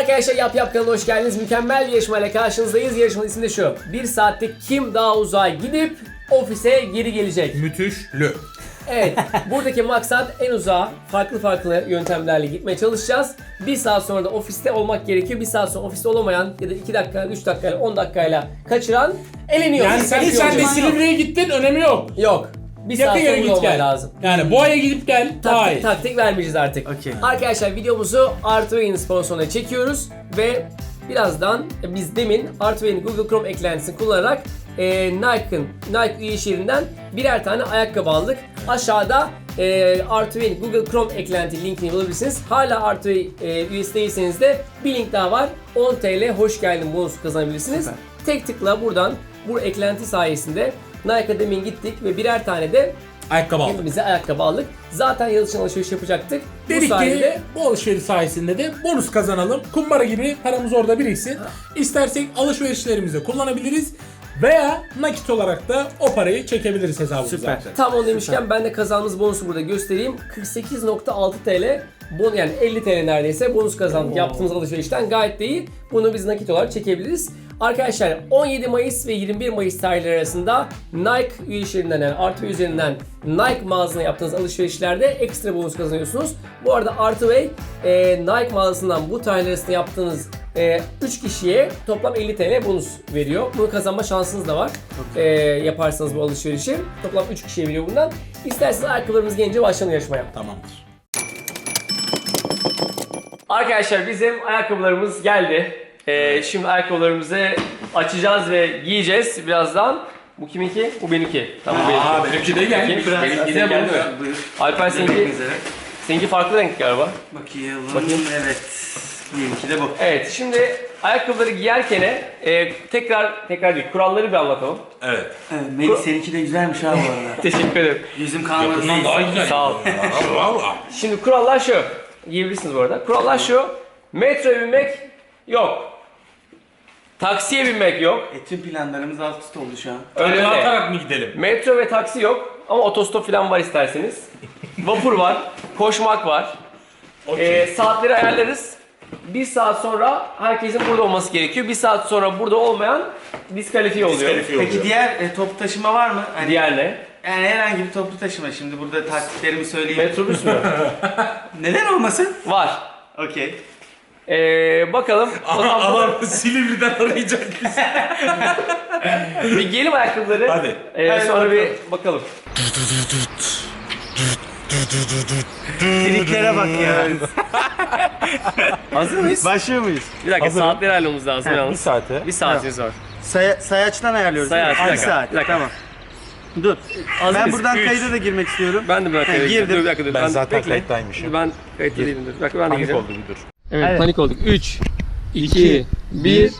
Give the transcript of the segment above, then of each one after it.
Arkadaşlar Yap Yap kanalına hoş geldiniz. Mükemmel bir yarışmayla karşınızdayız. Yarışmanın ismi de şu. Bir saatte kim daha uzağa gidip ofise geri gelecek? Müthişlü. Evet, buradaki maksat en uzağa farklı farklı yöntemlerle gitmeye çalışacağız. Bir saat sonra da ofiste olmak gerekiyor. Bir saat sonra ofiste olamayan ya da 2 dakika, 3 dakika, 10 dakikayla kaçıran eleniyor. Yani sen, sen de olacak. Silivri'ye gittin önemi yok. Yok. Bir saat Yakın sonra yere git gel. lazım. Yani Boğa'ya gidip gel. Daha Taktik, iyi. taktik vermeyeceğiz artık. Okey. Arkadaşlar videomuzu Artway'in sponsoruna çekiyoruz ve birazdan biz demin Artway'in Google Chrome eklentisini kullanarak e, Nike'ın Nike üye iş yerinden birer tane ayakkabı aldık. Aşağıda e, Artway'in Google Chrome eklenti linkini bulabilirsiniz. Hala Artway e, üyesi değilseniz de bir link daha var. 10 TL hoş geldin bonusu kazanabilirsiniz. Süper. Tek tıkla buradan bu eklenti sayesinde Nike'a demin gittik ve birer tane de Ayakkabı aldık. Kendimize ayakkabı aldık. Zaten yılışın alışveriş yapacaktık. Bu Dedik sayede ki bu alışveriş sayesinde de bonus kazanalım. Kumbara gibi paramız orada biriksin. İstersek alışverişlerimize kullanabiliriz. Veya nakit olarak da o parayı çekebiliriz hesabımıza. Süper. tam onu demişken ben de kazandığımız bonusu burada göstereyim. 48.6 TL bon yani 50 TL neredeyse bonus kazandık yaptığımız alışverişten gayet de iyi. Bunu biz nakit olarak çekebiliriz. Arkadaşlar 17 Mayıs ve 21 Mayıs tarihleri arasında Nike üye işlerinden yani Artway üzerinden Nike mağazasına yaptığınız alışverişlerde ekstra bonus kazanıyorsunuz. Bu arada Artway e, Nike mağazasından bu tarihler arasında yaptığınız 3 kişiye toplam 50 TL bonus veriyor. Bunu kazanma şansınız da var. E, yaparsanız bu alışverişi. Toplam 3 kişiye veriyor bundan. İsterseniz ayakkabılarımız gelince başlayalım yarışmaya. Tamamdır. Arkadaşlar bizim ayakkabılarımız geldi. Ee, şimdi ayakkabılarımızı açacağız ve giyeceğiz birazdan. Bu kiminki? Bu benimki. Tamam Aa benimki de gelmiş. Biraz- Benimki de geldi? Alper seninki, üzere. seninki farklı renk galiba. Bakayım. Bakayım. Evet. Benimki de bu. Evet şimdi ayakkabıları giyerken e, tekrar tekrar değil kuralları bir anlatalım. Evet. Evet, Melih seninki de güzelmiş ha bu arada. Teşekkür ederim. Yüzüm kalmadı. Bundan daha güzel. Sağ ol. Valla. Şimdi kurallar şu. Giyebilirsiniz bu arada. Kurallar şu. Metroya binmek yok. Taksiye binmek yok. E, tüm planlarımız alt üst oldu şu an. Öyle Öyle atarak mı gidelim? Metro ve taksi yok ama otostop falan var isterseniz. Vapur var, koşmak var. Okey. Ee, saatleri ayarlarız. Bir saat sonra herkesin burada olması gerekiyor. Bir saat sonra burada olmayan diskalifiye oluyor. Diskalifiye oluyor. Peki diğer e, toplu taşıma var mı? Hani, Diğer ne? Yani herhangi bir toplu taşıma. Şimdi burada taktiklerimi söyleyeyim. Metrobüs mü? Neden olmasın? var. Okey. Ee, bakalım. O zaman Adam Silivri'den arayacak bizi. bir giyelim ayakkabıları. Hadi. Ee, Hadi sonra bir bakalım. Triklere bak ya. Hazır mıyız? Başlıyor muyuz? Bir dakika Hazırım. saatleri ayarlamamız lazım Ha, yalnız. saate. Bir saatimiz var. Say sayaçtan ayarlıyoruz. Sayaç, değil mi? bir Bir dakika, saat. bir dakika. Tamam. Dur. Hazır ben mıyız? buradan Üç. kayıda da girmek istiyorum. Ben de bir dakika. Ha, girdim. Dur, bir dakika dur. Ben zaten bekle. kayıttaymışım. Ben kayıtta değilim dur. Bir dakika ben de Panik gireceğim. oldu bir dur. Evet, Evet. panik olduk. 3, 2, 1.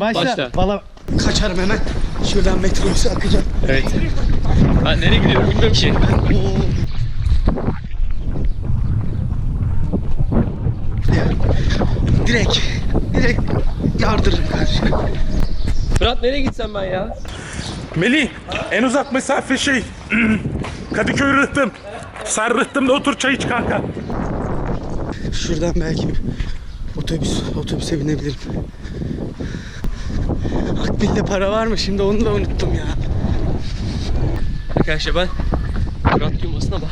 Başla. Başla. Valla kaçarım hemen. Şuradan metrobüse akacağım. Evet. Ben nereye gidiyorum bilmiyorum ki. Direkt. Direkt yardırırım karşıya. Fırat nereye gitsem ben ya? Melih en uzak mesafe şey Kadıköy Rıhtım. Sen Rıhtım'da otur çay iç kanka. Şuradan belki bir otobüs, otobüse binebilirim. Akbil'de para var mı? Şimdi onu da unuttum ya. Arkadaşlar ben Fırat duymasın ama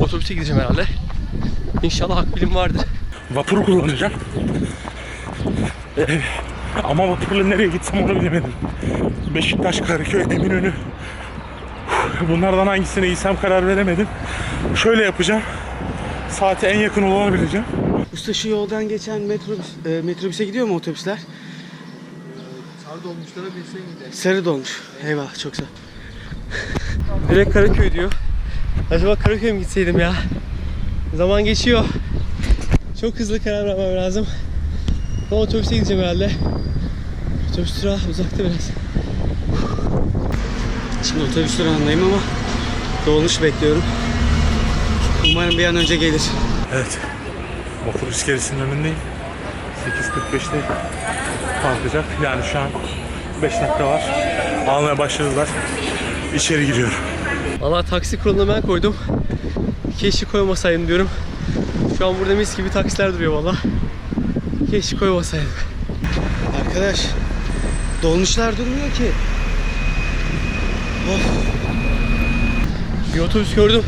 otobüse gideceğim herhalde. İnşallah akbilim vardır. Vapur kullanacağım. Ee, ama vapurla nereye gitsem onu bilemedim. Beşiktaş, Karaköy, Eminönü. Bunlardan hangisine giysem karar veremedim. Şöyle yapacağım. Saate en yakın olanı bileceğim. Usta şu yoldan geçen metrobüs, e, metrobüse gidiyor mu otobüsler? Sarı dolmuşlara binsen gider. Sarı dolmuş. Eyvallah çok sağ ol. Direkt Karaköy diyor. Acaba Karaköy'e mi gitseydim ya? Zaman geçiyor. Çok hızlı karar vermem lazım. Ama otobüse gideceğim herhalde. Otobüs durağı uzakta biraz. Şimdi otobüs durağındayım ama dolmuş bekliyorum. Umarım bir an önce gelir. Evet. Vapur iskelesinin önündeyim. 8.45'te kalkacak. Yani şu an 5 dakika var. Almaya başladılar. İçeri giriyorum. Valla taksi kuralını ben koydum. Keşke koymasaydım diyorum. Şu an burada mis gibi taksiler duruyor valla. Keşke koymasaydım. Arkadaş dolmuşlar durmuyor ki. Of. Bir otobüs gördüm.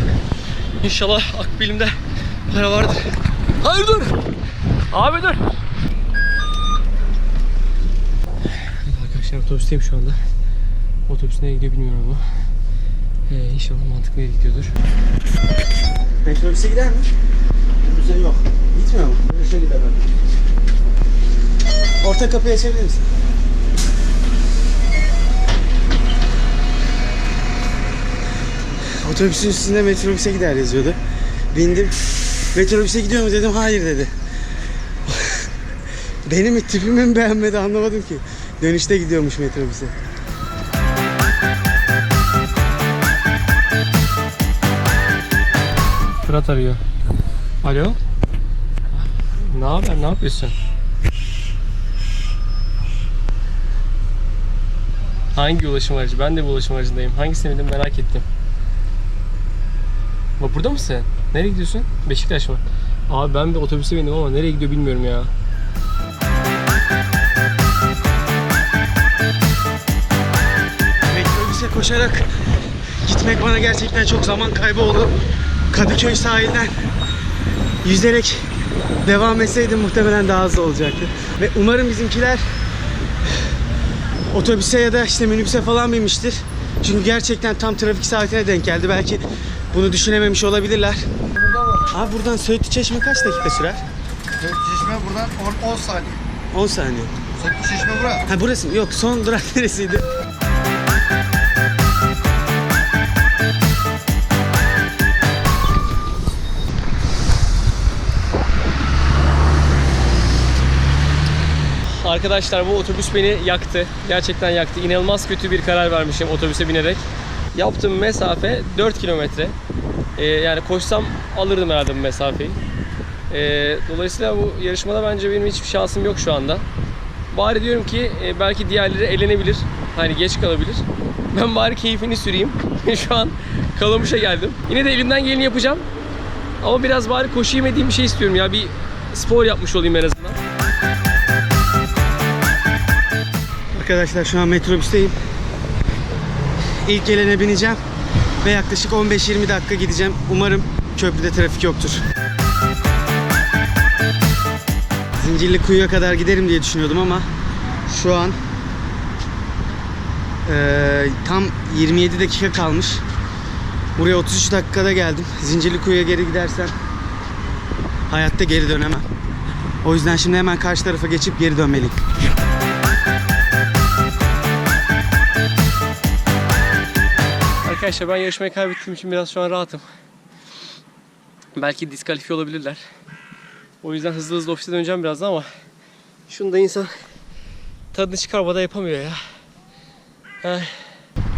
İnşallah akbilimde para vardır. Hayır dur. Abi dur. Arkadaşlar otobüsteyim şu anda. Otobüs nereye gidiyor bilmiyorum ama. Ee, inşallah mantıklı yere gidiyordur. Metrobüse gider mi? Metrobüse yok. Gitmiyor mu? Metrobüse gider Orta kapıyı açabilir misin? Otobüsün üstünde metrobüse gider yazıyordu. Bindim. Metrobüse gidiyor mu dedim. Hayır dedi. Benim mi tipimi mi beğenmedi anlamadım ki. Dönüşte gidiyormuş metrobüse. Fırat arıyor. Alo. Ne haber? Ne yapıyorsun? Hangi ulaşım aracı? Ben de bu ulaşım aracındayım. Hangisini merak ettim. Burada mısın? Nereye gidiyorsun? Beşiktaş mı? Abi ben bir otobüse bindim ama nereye gidiyor bilmiyorum ya. Metrobüse koşarak gitmek bana gerçekten çok zaman kaybı oldu. Kadıköy sahilden yüzerek devam etseydim muhtemelen daha hızlı olacaktı. Ve umarım bizimkiler otobüse ya da işte minibüse falan binmiştir. Çünkü gerçekten tam trafik saatine denk geldi. Belki bunu düşünememiş olabilirler. Abi buradan Söğütlü Çeşme kaç dakika sürer? Çeşme buradan 10, 10 saniye. 10 saniye. Söktü çeşme bura. Ha burası mı? Yok son durak neresiydi? Arkadaşlar bu otobüs beni yaktı. Gerçekten yaktı. İnanılmaz kötü bir karar vermişim otobüse binerek. Yaptığım mesafe 4 kilometre. Ee, yani koşsam alırdım herhalde bu mesafeyi. Ee, dolayısıyla bu yarışmada bence benim hiçbir şansım yok şu anda. Bari diyorum ki e, belki diğerleri elenebilir. Hani geç kalabilir. Ben bari keyfini süreyim. şu an Kalamış'a geldim. Yine de elimden geleni yapacağım. Ama biraz bari koşayım edeyim bir şey istiyorum ya. Bir spor yapmış olayım en azından. Arkadaşlar şu an metrobüsteyim. İlk gelene bineceğim ve yaklaşık 15-20 dakika gideceğim. Umarım köprüde trafik yoktur. Zincirli kuyuya kadar giderim diye düşünüyordum ama şu an eee, tam 27 dakika kalmış. Buraya 33 dakikada geldim. Zincirli kuyuya geri gidersem hayatta geri dönemem. O yüzden şimdi hemen karşı tarafa geçip geri dönmeliyim. Arkadaşlar ben yarışmayı kaybettiğim için biraz şu an rahatım. Belki diskalifiye olabilirler. O yüzden hızlı hızlı ofise döneceğim birazdan ama şunu da insan tadını çıkarmadan yapamıyor ya. Ay,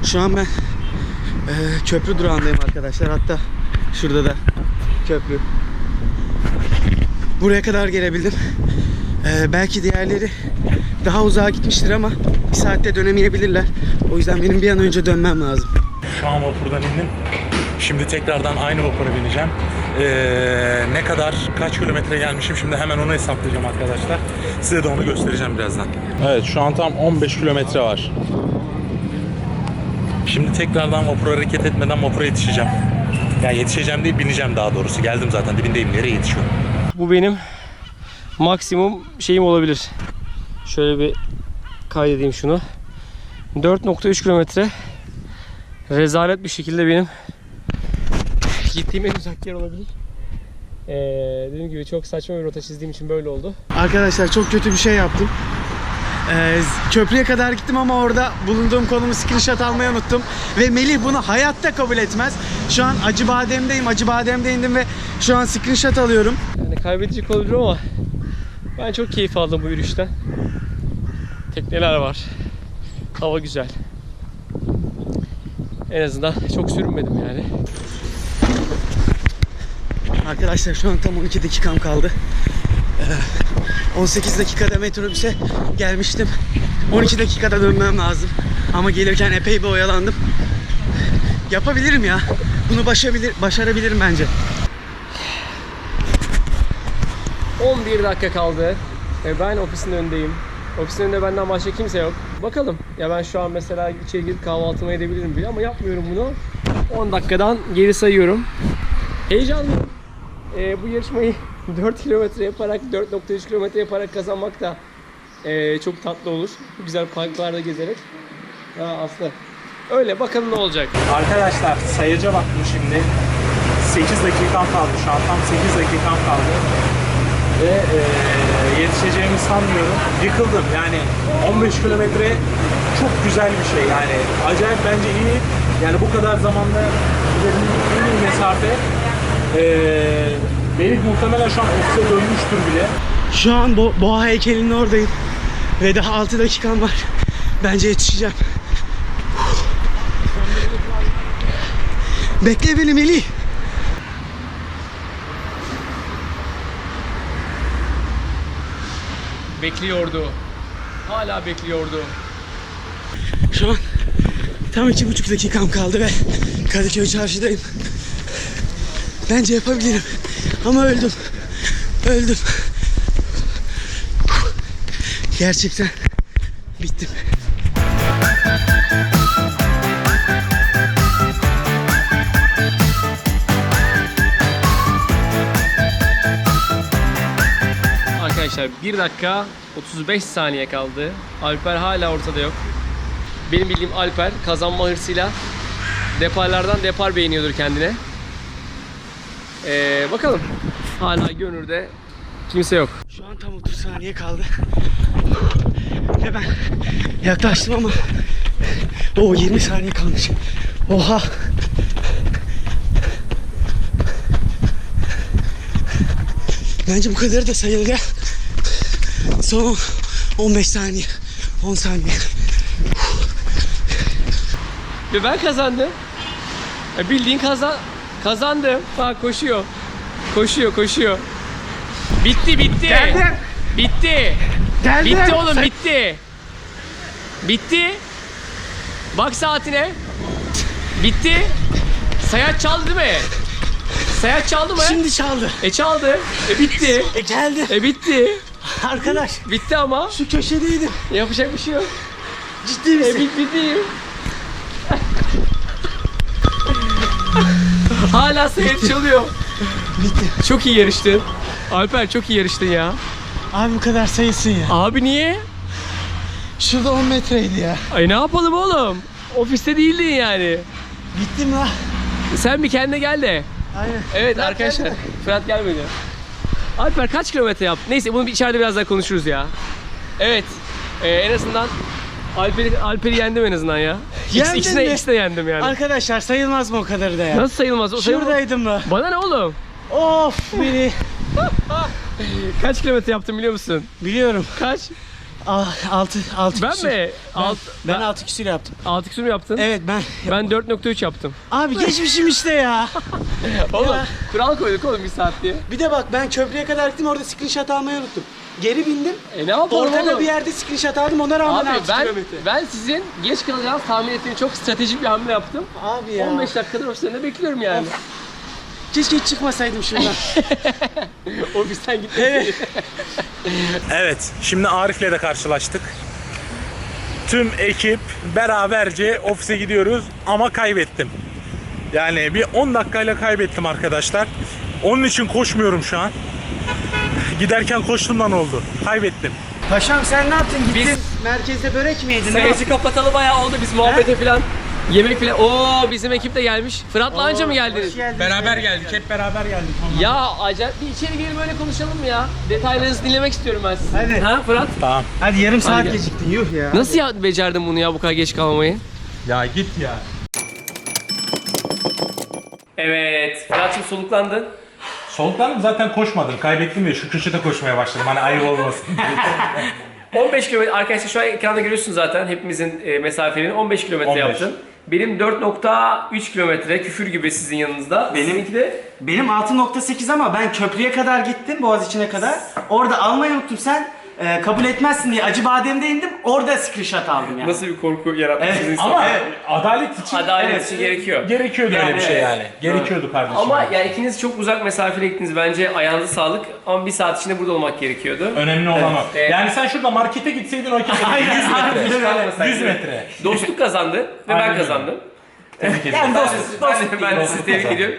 Şu an ben eee, köprü durağındayım arkadaşlar. Hatta şurada da köprü. Buraya kadar gelebildim. Eee, belki diğerleri daha uzağa gitmiştir ama bir saatte dönemeyebilirler. O yüzden benim bir an önce dönmem lazım. Şu an vapurdan indim. Şimdi tekrardan aynı vapura bineceğim. Ee, ne kadar, kaç kilometre gelmişim şimdi hemen onu hesaplayacağım arkadaşlar. Size de onu göstereceğim birazdan. Evet şu an tam 15 kilometre var. Şimdi tekrardan vapura hareket etmeden vapura yetişeceğim. Yani yetişeceğim değil bineceğim daha doğrusu. Geldim zaten dibindeyim. Nereye yetişiyorum? bu benim maksimum şeyim olabilir. Şöyle bir kaydedeyim şunu. 4.3 kilometre rezalet bir şekilde benim gittiğim en uzak yer olabilir. Ee, dediğim gibi çok saçma bir rota çizdiğim için böyle oldu. Arkadaşlar çok kötü bir şey yaptım. Eee, köprüye kadar gittim ama orada bulunduğum konumu screenshot almayı unuttum. Ve Melih bunu hayatta kabul etmez. Şu an Acıbadem'deyim. Acıbadem'de indim ve şu an screenshot alıyorum. Yani kaybedecek olabilir ama ben çok keyif aldım bu yürüyüşten. Tekneler var. Hava güzel. En azından çok sürünmedim yani. Arkadaşlar şu an tam 12 dakikam kaldı. Ee, 18 dakikada metrobüse gelmiştim. 12 dakikada dönmem lazım. Ama gelirken epey bir oyalandım. Yapabilirim ya. Bunu başarabilir, başarabilirim bence. 11 dakika kaldı. E, ben ofisin önündeyim. Ofisin önünde benden başka kimse yok. Bakalım. Ya ben şu an mesela içeri girip kahvaltımı edebilirim bile ama yapmıyorum bunu. 10 dakikadan geri sayıyorum. Heyecanlıyım. E, bu yarışmayı 4 kilometre yaparak, 4.3 kilometre yaparak kazanmak da e, çok tatlı olur. Güzel parklarda gezerek. Ha, Aslı. Öyle bakalım ne olacak. Arkadaşlar sayaca baktım şimdi. 8 dakikam kaldı şu an tam 8 dakikam kaldı. Ve eee, yetişeceğimi sanmıyorum. Yıkıldım yani 15 kilometre çok güzel bir şey yani. Acayip bence iyi. Yani bu kadar zamanda en iyi mesafe. Melih muhtemelen şu an ofise dönmüştür bile. Şu an Bo Boğa heykelinin oradayım. Ve daha 6 dakikam var. Bence yetişeceğim. Bekle beni Melih. Bekliyordu. Hala bekliyordu. Şu an tam iki buçuk dakikam kaldı ve Kadıköy çarşıdayım. Bence yapabilirim. Ama öldüm. Öldüm. Gerçekten Arkadaşlar 1 dakika 35 saniye kaldı. Alper hala ortada yok. Benim bildiğim Alper kazanma hırsıyla deparlardan depar beğeniyordur kendine. Ee, bakalım. Hala gönülde kimse yok. Şu an tam 30 saniye kaldı. Ve ben yaklaştım ama o 20 saniye kalmış. Oha. Bence bu kadarı da sayılır ya. Son 15 saniye. 10 saniye. Ve ben kazandım. Ya bildiğin kazan kazandım. Bak koşuyor. Koşuyor, koşuyor. Bitti, bitti. Geldim. Bitti. Geldim. Bitti oğlum, Sen- bitti. Bitti. Bak saatine. Bitti. Sayaç çaldı değil mi? Sayaç çaldı mı? Şimdi çaldı. E çaldı. E bitti. E geldi. E bitti. Arkadaş Bitti ama. şu köşedeydim. Yapacak bir şey yok. Ciddi E misin? bit bitti. Hala sayaç çalıyor. Bitti. Çok iyi yarıştın. Alper çok iyi yarıştın ya. Abi bu kadar sayılsın ya. Abi niye? Şurada 10 metreydi ya. Ay ne yapalım oğlum? Ofiste değildin yani. Bittim la. Sen bir kendine gel de. Aynen. Evet Fırat arkadaşlar. geldi Fırat gelmedi. Alper kaç kilometre yaptı? Neyse bunu bir içeride biraz daha konuşuruz ya. Evet. Ee, en azından Alper'i Alper'i yendim en azından ya. Yendin ikisine, mi? ikisine yendim yani. Arkadaşlar sayılmaz mı o kadarı da ya? Nasıl sayılmaz? O sayılmaz. Şuradaydım la. Bana ne oğlum? Of beni. Kaç kilometre yaptım biliyor musun? Biliyorum. Kaç? 6 6 Ben mi? Ben, Alt, ben 6 küsür yaptım. 6 küsur mu yaptın? Evet ben. Ben 4.3 yaptım. Abi geçmişim işte ya. Oğlum Ya. kural koyduk oğlum bir saat diye. Bir de bak ben köprüye kadar gittim orada screenshot almayı unuttum. Geri bindim. E ne yapalım Ortada oğlum? bir yerde screenshot aldım ona rağmen Abi 6 ben, kilometre. ben sizin geç kalacağınızı tahmin ettiğim çok stratejik bir hamle yaptım. Abi ya. 15 dakikadır ofislerinde bekliyorum yani. Keşke hiç çıkmasaydım şuradan. Ofisten gittim. Evet. Evet, şimdi Arif'le de karşılaştık. Tüm ekip beraberce ofise gidiyoruz ama kaybettim. Yani bir 10 dakikayla kaybettim arkadaşlar. Onun için koşmuyorum şu an. Giderken koştuğumdan oldu. Kaybettim. Paşam sen ne yaptın? Gittin Biz- merkezde börek mi yedin? Sayıcı kapatalı bayağı oldu biz muhabbete falan. Yemek falan. Oo bizim ekip de gelmiş. Fırat'la anca mı geldiniz? Beraber geldik, hep beraber geldik. Ya acayip bir içeri gelin böyle konuşalım mı ya? Detaylarınızı dinlemek istiyorum ben sizin. Hadi. Ha Fırat? Tamam. Hadi yarım saat gel. geciktin yuh ya. Nasıl ya becerdin bunu ya bu kadar geç kalmamayı? Ya git ya. Evet. Fırat'cığım soluklandın. Soluklandım zaten koşmadım. Kaybettim ya şu köşede koşmaya başladım. Hani ayıp olmasın. 15 kilometre arkadaşlar şu an ekranda görüyorsunuz zaten hepimizin e, mesafelerini 15 kilometre 15. yaptın. Benim 4.3 kilometre küfür gibi sizin yanınızda. Benim- Sizinki de Benim 6.8 ama ben köprüye kadar gittim Boğaziçi'ne kadar. Orada almayı unuttum sen e, kabul etmezsin diye acı bademde indim. Orada screenshot aldım yani. Nasıl bir korku yaratmışsınız Evet? Ama adalet için Adalet Evet. için gerekiyor. gerekiyordu öyle bir şey evet. yani. Gerekiyordu kardeşim. Ama yani ikiniz çok uzak mesafeli gittiniz bence ayağınıza sağlık ama bir saat içinde burada olmak gerekiyordu. Önemli olan o. Evet. Yani sen şurada markete gitseydin o Aynen, 100 aynen metre. öyle. 100 metre. Dostluk kazandı ve Aynen ben kazandım. Tebrik ederim. Yani Ben, dostluk, ben, dostluk de, ben de sizi tebrik ediyorum.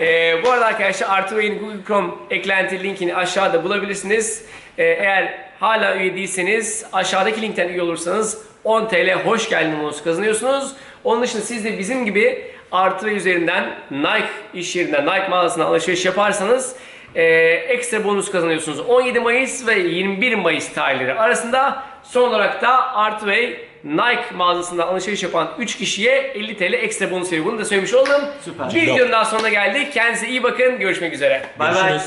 Ee, bu arada arkadaşlar Artı Bey'in Google Chrome eklenti linkini aşağıda bulabilirsiniz. Ee, eğer hala üye değilseniz aşağıdaki linkten üye olursanız 10 TL hoş geldin bonusu kazanıyorsunuz. Onun dışında siz de bizim gibi Artı üzerinden Nike iş yerinden Nike mağazasından alışveriş yaparsanız e, ekstra bonus kazanıyorsunuz. 17 Mayıs ve 21 Mayıs tarihleri arasında son olarak da Artı Bey Nike mağazasından alışveriş yapan 3 kişiye 50 TL ekstra bonus veriyor. Bunu da söylemiş oldum. Süper. Bir videonun daha sonuna geldik. Kendinize iyi bakın. Görüşmek üzere. Bay bay.